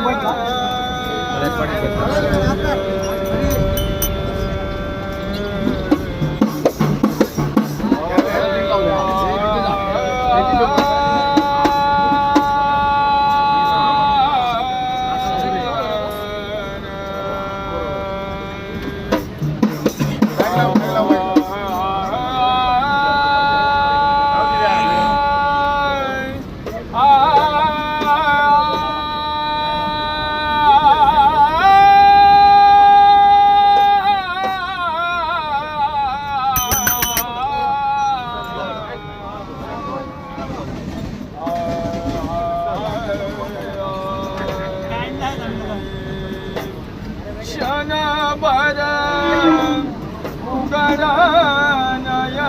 मुंबईत क्षणभर उगरा नया